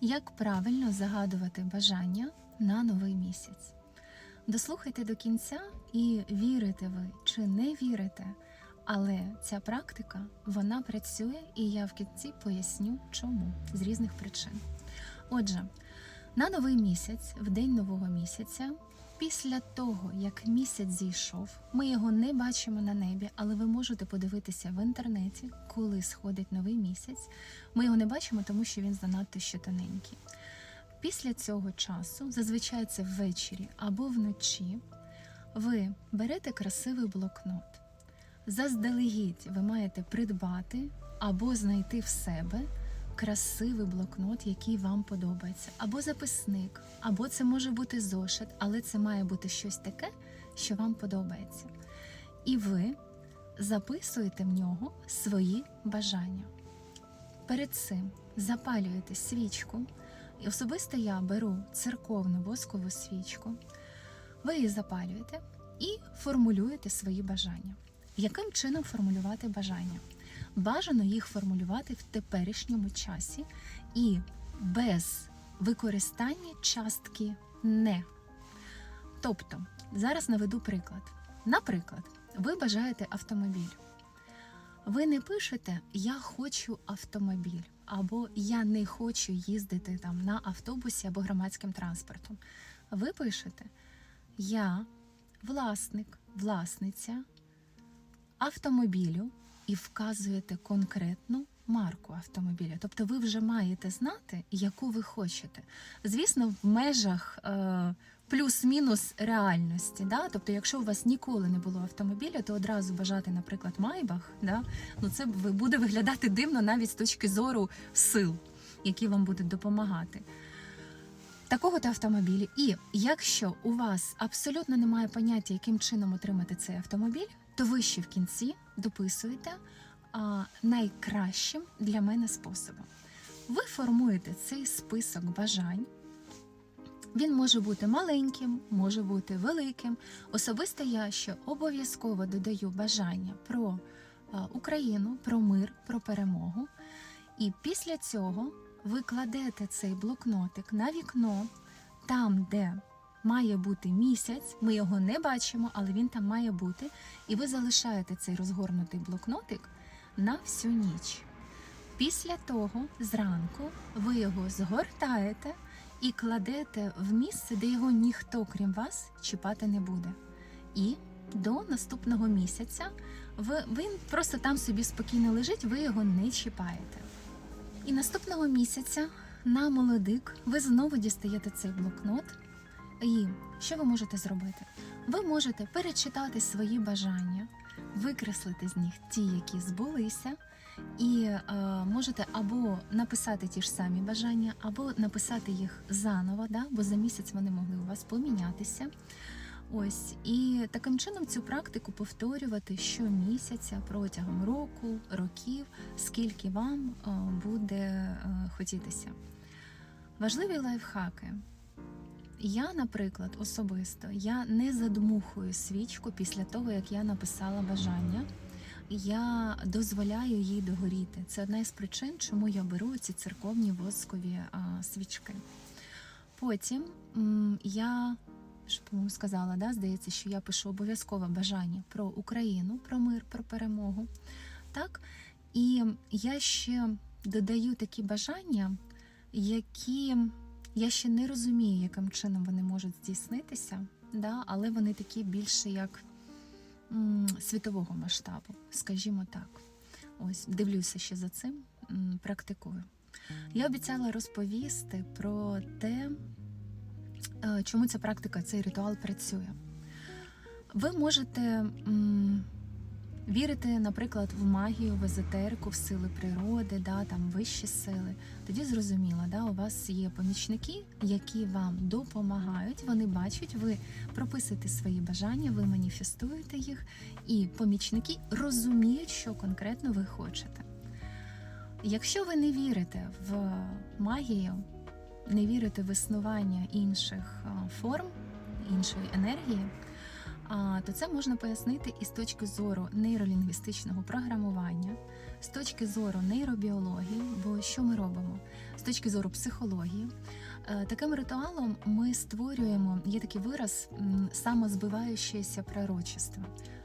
Як правильно загадувати бажання на новий місяць? Дослухайте до кінця і вірите ви чи не вірите, але ця практика вона працює, і я в кінці поясню, чому з різних причин. Отже, на новий місяць, в день нового місяця, після того, як місяць зійшов, ми його не бачимо на небі, але ви можете подивитися в інтернеті, коли сходить новий місяць. Ми його не бачимо, тому що він занадто ще тоненький. Після цього часу, зазвичай це ввечері або вночі, ви берете красивий блокнот. Заздалегідь ви маєте придбати або знайти в себе красивий блокнот, який вам подобається, або записник, або це може бути зошит, але це має бути щось таке, що вам подобається. І ви записуєте в нього свої бажання. Перед цим запалюєте свічку, і особисто я беру церковну воскову свічку, ви її запалюєте і формулюєте свої бажання. Яким чином формулювати бажання? Бажано їх формулювати в теперішньому часі і без використання частки не. Тобто, зараз наведу приклад. Наприклад, ви бажаєте автомобіль. Ви не пишете Я хочу автомобіль або Я не хочу їздити там на автобусі або громадським транспортом. Ви пишете Я власник, власниця автомобілю і вказуєте конкретну марку автомобіля. Тобто ви вже маєте знати, яку ви хочете. Звісно, в межах е, плюс-мінус реальності. Да? Тобто, якщо у вас ніколи не було автомобіля, то одразу бажати, наприклад, Майбах, да? ну це буде виглядати дивно навіть з точки зору сил, які вам будуть допомагати. Такого то автомобілі. І якщо у вас абсолютно немає поняття, яким чином отримати цей автомобіль, то ви ще в кінці дописуєте а, найкращим для мене способом. Ви формуєте цей список бажань. Він може бути маленьким, може бути великим. Особисто я ще обов'язково додаю бажання про Україну, про мир, про перемогу. І після цього ви кладете цей блокнотик на вікно, там, де має бути місяць. Ми його не бачимо, але він там має бути. І ви залишаєте цей розгорнутий блокнотик на всю ніч. Після того, зранку, ви його згортаєте і кладете в місце, де його ніхто, крім вас, чіпати не буде. І до наступного місяця ви, він просто там собі спокійно лежить, ви його не чіпаєте. І наступного місяця на молодик ви знову дістаєте цей блокнот. І що ви можете зробити? Ви можете перечитати свої бажання, викреслити з них ті, які збулися, і е, можете або написати ті ж самі бажання, або написати їх заново, да? бо за місяць вони могли у вас помінятися. Ось і таким чином цю практику повторювати щомісяця протягом року, років, скільки вам е, буде е, хотітися. Важливі лайфхаки. Я, наприклад, особисто я не задмухую свічку після того, як я написала бажання. Я дозволяю їй догоріти. Це одна із причин, чому я беру ці церковні воскові а, свічки. Потім м, я по-моєму, сказала, да, здається, що я пишу обов'язкове бажання про Україну, про мир, про перемогу. Так? І я ще додаю такі бажання, які я ще не розумію, яким чином вони можуть здійснитися, да? але вони такі більше як м, світового масштабу, скажімо так. Ось дивлюся ще за цим, м, практикую. Я обіцяла розповісти про те, е, чому ця практика, цей ритуал працює. Ви можете м, вірити, наприклад, в магію, в езотерику, в сили природи, да, там вищі сили. Тоді зрозуміло, да, у вас є помічники, які вам допомагають. Вони бачать, ви прописуєте свої бажання, ви маніфестуєте їх, і помічники розуміють, що конкретно ви хочете. Якщо ви не вірите в магію, не вірите в існування інших форм, іншої енергії, то це можна пояснити і з точки зору нейролінгвістичного програмування, з точки зору нейробіології, бо що ми робимо? З точки зору психології. Е, Таким ритуалом ми створюємо, є такий вираз самозбиваючеся пророчество.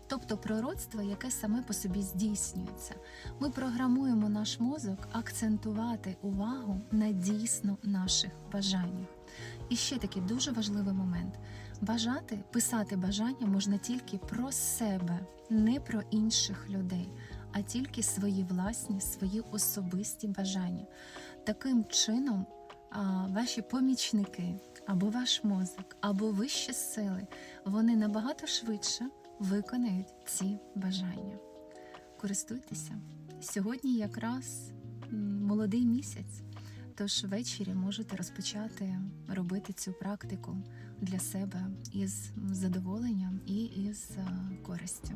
Тобто пророцтво, яке саме по собі здійснюється. Ми програмуємо наш мозок акцентувати увагу на дійсно наших бажаннях. І ще такий дуже важливий момент: бажати, писати бажання можна тільки про себе, не про інших людей, а тільки свої власні, свої особисті бажання. Таким чином, ваші помічники або ваш мозок, або вищі сили, вони набагато швидше виконають ці бажання. Користуйтеся. Сьогодні якраз молодий місяць, тож ввечері можете розпочати робити цю практику для себе із задоволенням і із е, користю.